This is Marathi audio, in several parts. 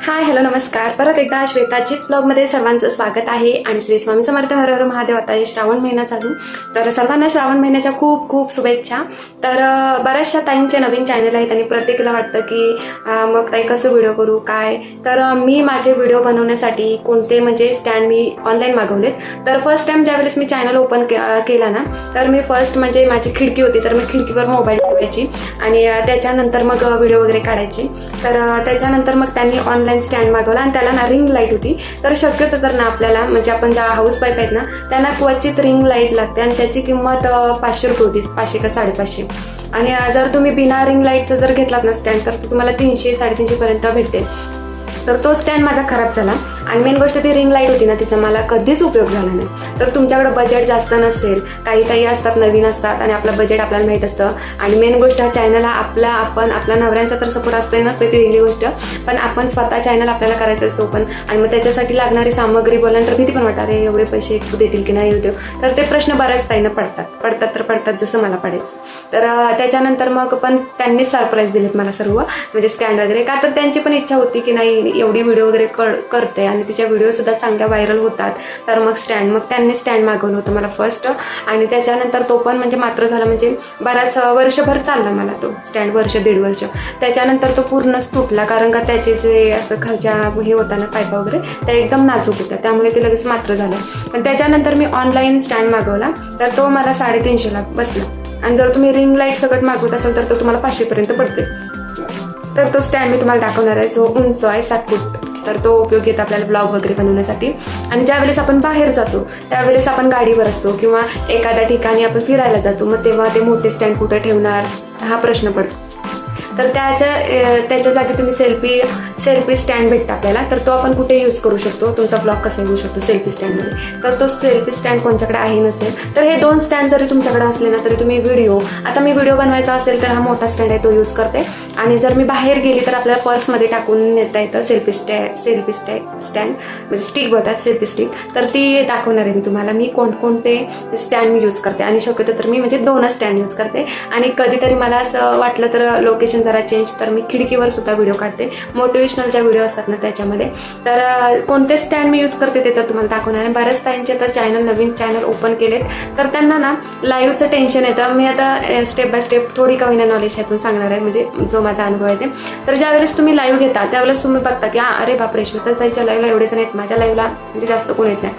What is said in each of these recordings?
हाय हॅलो नमस्कार. परत एकदा श्वेताचीच ब्लॉगमध्ये सर्वांचं स्वागत आहे आणि श्री स्वामी समर्थ हर हर महादेव. आता हे श्रावण महिना चालू. तर सर्वांना श्रावण महिन्याच्या खूप खूप शुभेच्छा. तर बऱ्याचशा ताईंचे नवीन चॅनल आहेत आणि प्रत्येकाला वाटतं की मग ताई कसं व्हिडिओ करू काय? तर मी माझे व्हिडिओ बनवण्यासाठी कोणते म्हणजे स्टँड मी ऑनलाईन मागवलेत. तर फर्स्ट टाइम ज्यावेळेस मी चॅनल ओपन केला ना तर मी फर्स्ट म्हणजे माझी खिडकी होती तर मी खिडकीवर मोबाईल ठेवायची आणि त्याच्यानंतर मग व्हिडिओ वगैरे काढायची. तर त्याच्यानंतर मग त्यांनी ऑनलाईन स्टँड मागवला आणि त्याला ना रिंग लाइट होती. तर शक्यतो तर ना आपल्याला म्हणजे आपण ज्या हाऊस वाईफ आहेत ना त्यांना क्वचित रिंग लाइट लागते आणि त्याची किंमत पाचशे रुपये होती पाचशे का साडेपाचशे. आणि जर तुम्ही बिना रिंग लाईटचं जर घेतलात ना स्टँड तर तुम्हाला तीनशे साडेतीनशेपर्यंत भेटते. तर तो स्टँड माझा खराब झाला. आणि मेन गोष्ट ती रिंग लाइट होती ना तिचा मला कधीच उपयोग झाला नाही. तर तुमच्याकडे बजेट जास्त नसेल काही काही असतात नवीन असतात आणि आपलं बजेट आपल्याला माहीत असतं. आणि मेन गोष्ट हा चॅनलला आपला आपण आपल्या नवऱ्यांचा तर सपोर्ट असते नसते ती वेगळी गोष्ट. पण आपण स्वतः चॅनल आपल्याला करायचं असतो पण. आणि मग त्याच्यासाठी लागणारी सामग्री बोलल्यानंतर भीती पण वाटत. अरे एवढे पैसे देतील की नाही होते तर ते प्रश्न बऱ्याच ताईनं पडतात. पडतात तर पडतात जसं मला पडायचं तर त्याच्यानंतर मग पण त्यांनी सरप्राईज दिलेत मला सर्व. म्हणजे स्टँड वगैरे. का तर त्यांची पण इच्छा होती की नाही एवढी व्हिडिओ वगैरे कर करते आणि आणि तिच्या व्हिडिओसुद्धा चांगल्या व्हायरल होतात. तर मग स्टँड मग त्यांनी स्टँड मागवलं होतं मला फर्स्ट आणि त्याच्यानंतर तो पण म्हणजे मात्र झाला म्हणजे बराच वर्षभर चालला मला तो स्टँड वर्ष दीड वर्ष. त्याच्यानंतर तो पूर्णच तुटला कारण का त्याचे जे असं खालच्या हे होता ना पायपा वगैरे त्या एकदम नाजूक होत्या. त्यामुळे ते लगेच मात्र झालं. पण त्याच्यानंतर मी ऑनलाईन स्टँड मागवला. तर तो मला साडेतीनशेला बसला. आणि जर तुम्ही रिंग लाइट सगळं मागवत असाल तर तो तुम्हाला पाचशेपर्यंत पडते तर तो स्टँड मी तुम्हाला दाखवणार आहे. जो उंच आहे सात फूट. तर तो उपयोग येतो आपल्याला ब्लॉग वगैरे बनवण्यासाठी. आणि ज्यावेळेस आपण बाहेर जातो त्यावेळेस आपण गाडीवर असतो किंवा एखाद्या ठिकाणी आपण फिरायला जातो मग तेव्हा ते मोठे स्टँड कुठे ठेवणार? हा प्रश्न पडतो. तर त्याच्या त्याच्या जागी तुम्ही सेल्फी सेल्फी स्टँड भेटतं आपल्याला. तर तो आपण कुठे यूज करू शकतो? तुमचा ब्लॉग कसा येऊ शकतो सेल्फी स्टँडमध्ये तर तो सेल्फी स्टँड कोणच्याकडे आहे नसेल तर हे दोन स्टँड जरी तुमच्याकडे असले ना तरी तुम्ही व्हिडिओ आता मी व्हिडिओ बनवायचा असेल तर हा मोठा स्टँड आहे तो यूज करते. आणि जर मी बाहेर गेली तर आपल्याला पर्समध्ये टाकून नेता येतं selfie sta selfie sta stand म्हणजे स्टिक बोलतात सेल्फी स्टिक तर ती दाखवणार आहे मी तुम्हाला. मी कोणकोणते स्टँड मी यूज करते. आणि शक्यतो तर मी म्हणजे दोनच स्टँड यूज करते. आणि कधीतरी मला असं वाटलं तर लोकेशन जरा चेंज तर मी खिडकीवर सुद्धा व्हिडिओ काढते. मोटिवेशनलच्या व्हिडिओ असतात ना त्याच्यामध्ये. तर कोणते स्टँड मी यूज करते ते तर तुम्हाला दाखवणार आहे. बऱ्याच ताईंचे आता चॅनल नवीन चॅनल ओपन केलेत. तर त्यांना ना लाईव्हचं टेन्शन येतं. मी आता स्टेप बाय स्टेप थोडी का होईना नॉलेज ह्यातून सांगणार आहे. म्हणजे जो माझा अनुभव आहे ते. तर ज्यावेळेस तुम्ही लाईव्ह घेता त्यावेळेस तुम्ही बघता की अरे बापरे श्वेता ताईच्या लाईव्हला एवढेच नाहीत माझ्या लाईव्हला म्हणजे जास्त कोणीच नाही.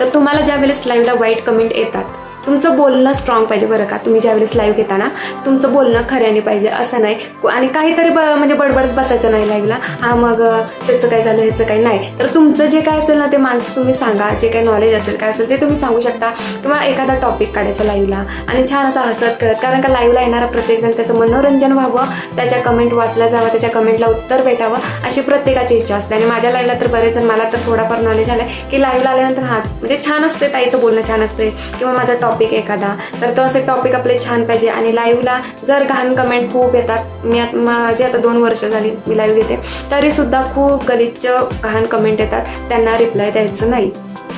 तर तुम्हाला ज्या वेळेस लाईव्हला वाईट कमेंट येतात तुमचं बोलणं स्ट्रॉंग पाहिजे बरं का? तुम्ही ज्यावेळेस लाईव्ह घेता ना तुमचं बोलणं खऱ्याने पाहिजे असं नाही. आणि काहीतरी ब म्हणजे बडबडत बसायचं नाही लाईव्हला हा मग त्याचं काय झालं ह्याचं काही नाही. तर तुमचं जे काय असेल ना ते माणसं तुम्ही सांगा. जे काही नॉलेज असेल काय असेल ते तुम्ही सांगू शकता. किंवा एखादा टॉपिक काढायचा लाईव्हला आणि छान असं हसत करत कारण का लाईव्हला येणारा प्रत्येकजण त्याचं मनोरंजन व्हावं त्याच्या कमेंट वाचल्या जावं त्याच्या कमेंटला उत्तर भेटावं अशी प्रत्येकाची इच्छा असते. आणि माझ्या लाईव्हला तर बरेच जण मला तर थोडाफार नॉलेज आलं की लाईव्हला आल्यानंतर हा म्हणजे छान असते ताईचं बोलणं छान असते. किंवा माझा टॉपिक एखादा तर तो असे टॉपिक आपले छान पाहिजे. आणि लाईव्हला जर घाण कमेंट खूप येतात. मी आता माझी आता दोन वर्ष झाली मी लाईव्ह घेते. तरी सुद्धा खूप गलिच्छ घाण कमेंट येतात. त्यांना रिप्लाय द्यायचं नाही.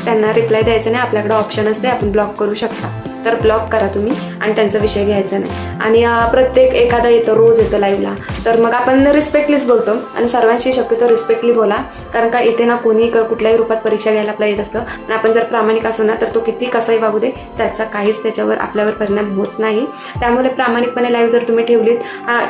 त्यांना रिप्लाय द्यायचं नाही. आपल्याकडे ऑप्शन असते आपण ब्लॉक करू शकता. तर ब्लॉक करा तुम्ही आणि त्यांचा विषय घ्यायचा नाही. आणि प्रत्येक एखादा येतो रोज येतो लाईव्हला तर मग आपण रिस्पेक्टलीच बोलतो आणि सर्वांशी शक्यतो रिस्पेक्टली बोला. कारण का इथे ना कोणी क- कुठल्याही रूपात परीक्षा घ्यायला आपल्याला येत असतं. आणि आपण जर प्रामाणिक असू ना तर तो किती कसाही वागू दे त्याचा काहीच त्याच्यावर आपल्यावर परिणाम होत नाही. त्यामुळे प्रामाणिकपणे लाईव्ह जर तुम्ही ठेवलीत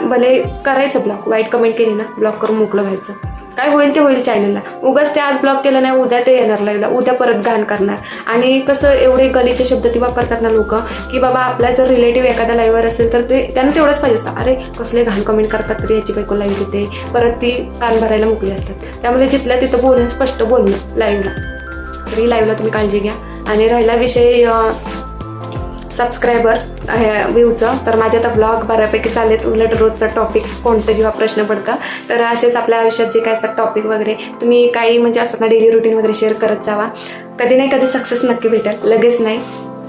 भले करायचं ब्लॉक वाईट कमेंट केली ना ब्लॉक करून मोकळं व्हायचं. काय होईल ते होईल चॅनलला उगाच ते आज ब्लॉक केलं नाही उद्या ते येणार लाईव्हला उद्या परत घाण करणार. आणि कसं एवढे गलीचे शब्द ती वापरतात ना लोक की बाबा आपला जर रिलेटिव्ह एखाद्या लाईव्हवर असेल तर ते त्यांना तेवढंच पाहिजे असतं. अरे कसले घाण कमेंट करतात तरी याची बायको लाईव्ह घेते परत ती कान भरायला मोकळी असतात. त्यामुळे जिथल्या तिथं बोलणं स्पष्ट बोलणं लाईव्हला तरी लाईव्हला तुम्ही काळजी घ्या. आणि राहिला विषय सबस्क्रायबर व्ह्यूचं तर माझे आता ब्लॉग बऱ्यापैकी चाललेत उलट रोजचा टॉपिक कोणतं किंवा प्रश्न पडतं. तर असेच आपल्या आयुष्यात जे काय असतात टॉपिक वगैरे तुम्ही काही म्हणजे असतात ना डेली रुटीन वगैरे शेअर करत जावा. कधी नाही कधी सक्सेस नक्की भेटेल. लगेच नाही.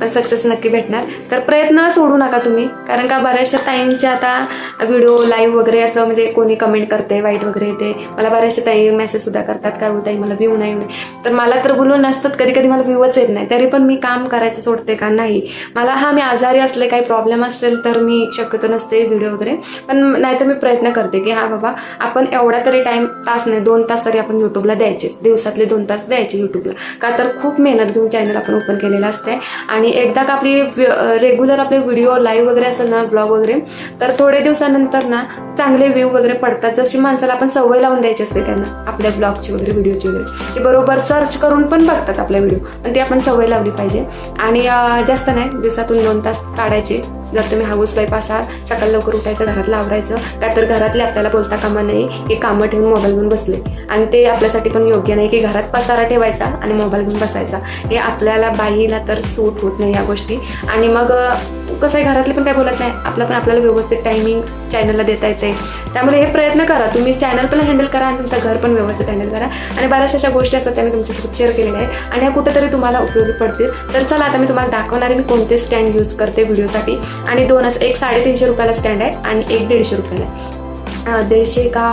पण सक्सेस नक्की भेटणार. तर प्रयत्न सोडू नका तुम्ही. कारण का बऱ्याचशा टाईमच्या आता व्हिडिओ लाईव्ह वगैरे असं म्हणजे कोणी कमेंट करते वाईट वगैरे येते. मला बऱ्याचशा ताई मेसेज सुद्धा करतात. काय होत मला व्ह्यू नाही तर मला तर बोलून नसतात. कधी कधी मला व्ह्यूच येत नाही. तरी पण मी काम करायचं सोडते का? नाही. मला हा मी आजारी असले काही प्रॉब्लेम असेल तर मी शक्यतो नसते व्हिडिओ वगैरे. पण नाहीतर मी प्रयत्न करते की हा बाबा आपण एवढा तरी टाइम तास नाही दोन तास तरी आपण युट्यूबला द्यायचेच दिवसातले दोन तास द्यायचे युट्यूबला का तर खूप मेहनत घेऊन चॅनल आपण ओपन केलेलं असते आणि आणि एकदा का आपली रेग्युलर आपले व्हिडिओ लाईव्ह वगैरे असेल ना ब्लॉग वगैरे तर थोडे दिवसानंतर ना चांगले व्ह्यू वगैरे पडतात. जशी माणसाला आपण सवय लावून द्यायची असते त्यांना आपल्या ब्लॉगची वगैरे व्हिडिओची वगैरे. ते बरोबर सर्च करून पण बघतात आपले व्हिडिओ पण ती आपण सवय लावली पाहिजे. आणि जास्त नाही दिवसातून दोन तास काढायचे. जर तुम्ही हाऊस वाईफ असाल सकाळी लवकर उठायचं घरातलं आवरायचं का तर घरातले आपल्याला बोलता कामा नाही की कामं ठेवून मोबाईल घेऊन बसले. आणि ते आपल्यासाठी पण योग्य नाही की घरात पसारा ठेवायचा आणि मोबाईल घेऊन बसायचा. हे आपल्याला बाईला तर सूट होत नाही या गोष्टी. आणि मग कसं आहे घरातले पण काय बोलत नाही. आपलं पण आपल्याला व्यवस्थित टायमिंग चॅनलला देता येते. त्यामुळे हे प्रयत्न करा. तुम्ही चॅनल पण हँडल करा आणि तुमचं घर पण व्यवस्थित हँडल करा. आणि बऱ्याचशा अशा गोष्टी असतात त्या मी तुमच्यासोबत शेअर केलेल्या आहेत. आणि ह्या कुठेतरी तुम्हाला उपयोगी पडतील. तर चला आता मी तुम्हाला दाखवणार मी कोणते स्टँड यूज करते व्हिडिओसाठी आणि दोनच एक साडेतीनशे रुपयाला स्टँड आहे आणि एक दीडशे रुपयाला. आहे दीडशे का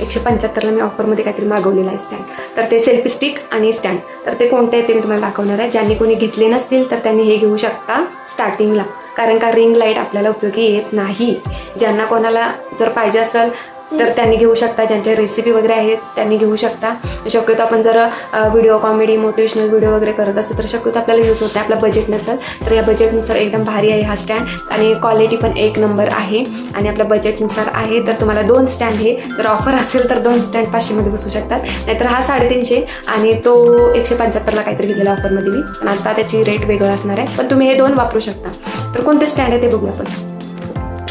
एकशे पंच्याहत्तरला मी ऑफरमध्ये काहीतरी मागवलेला आहे स्टँड तर ते सेल्फी स्टिक आणि स्टँड तर ते कोणते आहेत ते मी तुम्हाला दाखवणार आहे. ज्यांनी कोणी घेतले नसतील तर त्यांनी हे घेऊ शकता स्टार्टिंगला कारण का रिंग लाइट आपल्याला उपयोगी येत नाही. ज्यांना कोणाला जर पाहिजे असेल तर त्यांनी घेऊ शकता ज्यांच्या रेसिपी वगैरे आहेत त्यांनी घेऊ शकता. शक्यतो आपण जर व्हिडिओ कॉमेडी मोटिवेशनल व्हिडिओ वगैरे करत असू तर शक्यतो आपल्याला यूज होते. आपला बजेट नसेल तर या बजेटनुसार एकदम भारी आहे हा स्टँड आणि क्वालिटी पण एक नंबर आहे. आणि आपल्या बजेटनुसार आहे तर तुम्हाला दोन स्टँड हे जर ऑफर असेल तर दोन स्टँड पाचशेमध्ये बसू शकतात. नाहीतर हा साडेतीनशे आणि तो एकशे पंच्याहत्तरला काहीतरी घेतलेला ऑफरमध्ये मी पण आता त्याची रेट वेगळं असणार आहे. पण तुम्ही हे दोन वापरू शकता. तर कोणते स्टँड आहे ते बघूया आपण.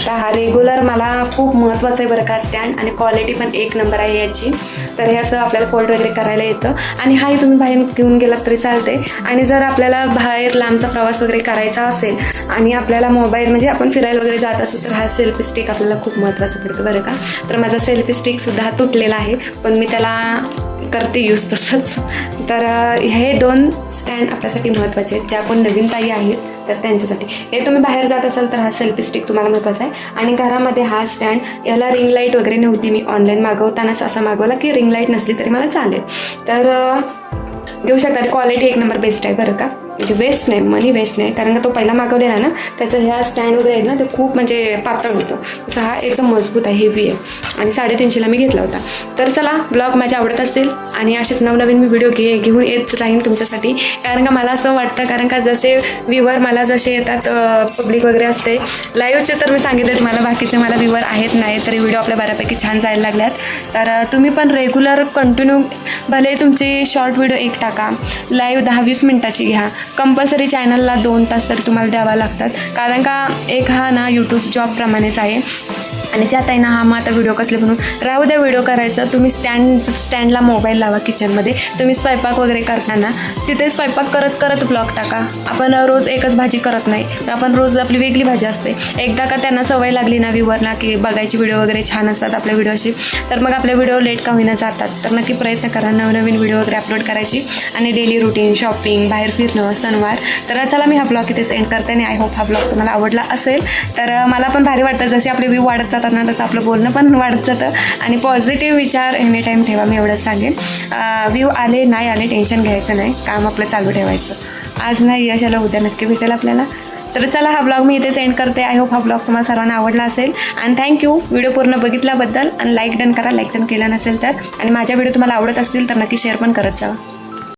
तर हा रेग्युलर मला खूप महत्त्वाचं आहे बरं का स्टँड आणि क्वालिटी पण एक नंबर आहे याची. तर हे असं आपल्याला फोल्ड वगैरे करायला येतं. आणि हाही तुम्ही बाहेर घेऊन गेलात तरी चालते आणि जर आपल्याला बाहेर लांबचा प्रवास वगैरे करायचा असेल आणि आपल्याला मोबाईल म्हणजे आपण फिरायला वगैरे जात असू तर हा सेल्फी स्टिक आपल्याला खूप महत्त्वाचं पडतं बरं का. तर माझा सेल्फी स्टिकसुद्धा तुटलेला आहे. पण मी त्याला करते यूज तसंच. तर हे दोन स्टँड आपल्यासाठी महत्त्वाचे आहेत. ज्या कोण नवीन ताई आहेत तर त्यांच्यासाठी. हे तुम्ही बाहेर जात असाल तर हा सेल्फी स्टिक तुम्हाला महत्त्वाचा आहे. आणि घरामध्ये हा स्टँड याला रिंग लाइट वगैरे नव्हती. मी ऑनलाईन मागवतानाच असा मागवला की रिंग लाइट नसली तरी मला चालेल. तर देऊ घेऊ शकतात क्वालिटी एक नंबर बेस्ट आहे बरं का? म्हणजे वेस्ट नाही मनी वेस्ट नाही. कारण का तो पहिला मागवलेला ना त्याचं ह्या स्टँड वगैरे आहे ना ते खूप म्हणजे पातळ होतं. तसं हा एकदम मजबूत आहे हेवी आहे. आणि साडेतीनशेला मी घेतला होता. तर चला ब्लॉग माझे आवडत असतील आणि असेच नवनवीन मी व्हिडिओ घे घेऊन येत राहीन तुमच्यासाठी. कारण का मला असं वाटतं कारण का जसे व्ह्यूवर मला जसे येतात पब्लिक वगैरे असते लाईव्हचे तर मी सांगितले तुम्हाला बाकीचे मला व्ह्यूवर आहेत नाही तरी व्हिडिओ आपल्या बऱ्यापैकी छान जायला लागल्यात. तर तुम्ही पण रेग्युलर कंटिन्यू भले तुमची शॉर्ट व्हिडिओ एक टाका. लाईव्ह दहा वीस मिनटाची घ्या. कंपल्सरी चॅनलला दोन तास तरी तुम्हाला द्यावा लागतात. कारण का एक हा ना यूट्यूब जॉबप्रमाणेच आहे. आणि ज्या ताईना हा मग आता व्हिडिओ कसले म्हणून राहू द्या व्हिडिओ करायचं. तुम्ही स्टँड स्टँडला मोबाईल लावा किचनमध्ये तुम्ही स्वयंपाक वगैरे करताना तिथे स्वयंपाक करत करत ब्लॉग टाका. आपण रोज एकच भाजी करत नाही. तर आपण रोज आपली वेगळी भाजी असते. एकदा का त्यांना सवय लागली ना व्ह्यूवरना की बघायची व्हिडिओ वगैरे छान असतात आपल्या व्हिडिओशी तर मग आपले व्हिडिओ लेट का होईना जातात. तर नक्की प्रयत्न करा नवनवीन व्हिडिओ वगैरे अपलोड करायची. आणि डेली रुटीन शॉपिंग बाहेर फिरणं सणवार. तर चला मी हा ब्लॉग इथेच एंड करते आणि आय होप हा ब्लॉग तुम्हाला आवडला असेल. तर मला पण भारी वाटतं जसे आपले व्ह्यू वाढत जाताना तसं आपलं बोलणं पण वाढत जातं आणि पॉझिटिव्ह विचार एनी टाईम ठेवा मी एवढंच सांगेन. व्ह्यू आले नाही आले टेन्शन घ्यायचं नाही. काम आपलं चालू ठेवायचं. आज नाही यशाला उद्या नक्की भेटेल आपल्याला. तर चला हा ब्लॉग मी इथे सेंड करते. आय होप हा ब्लॉग तुम्हाला सर्वांना आवडला असेल. आणि थँक्यू व्हिडिओ पूर्ण बघितल्याबद्दल. आणि लाईक डन करा. लाईक डन केला नसेल तर. आणि माझ्या व्हिडिओ तुम्हाला आवडत असतील तर नक्की शेअर पण करत जावा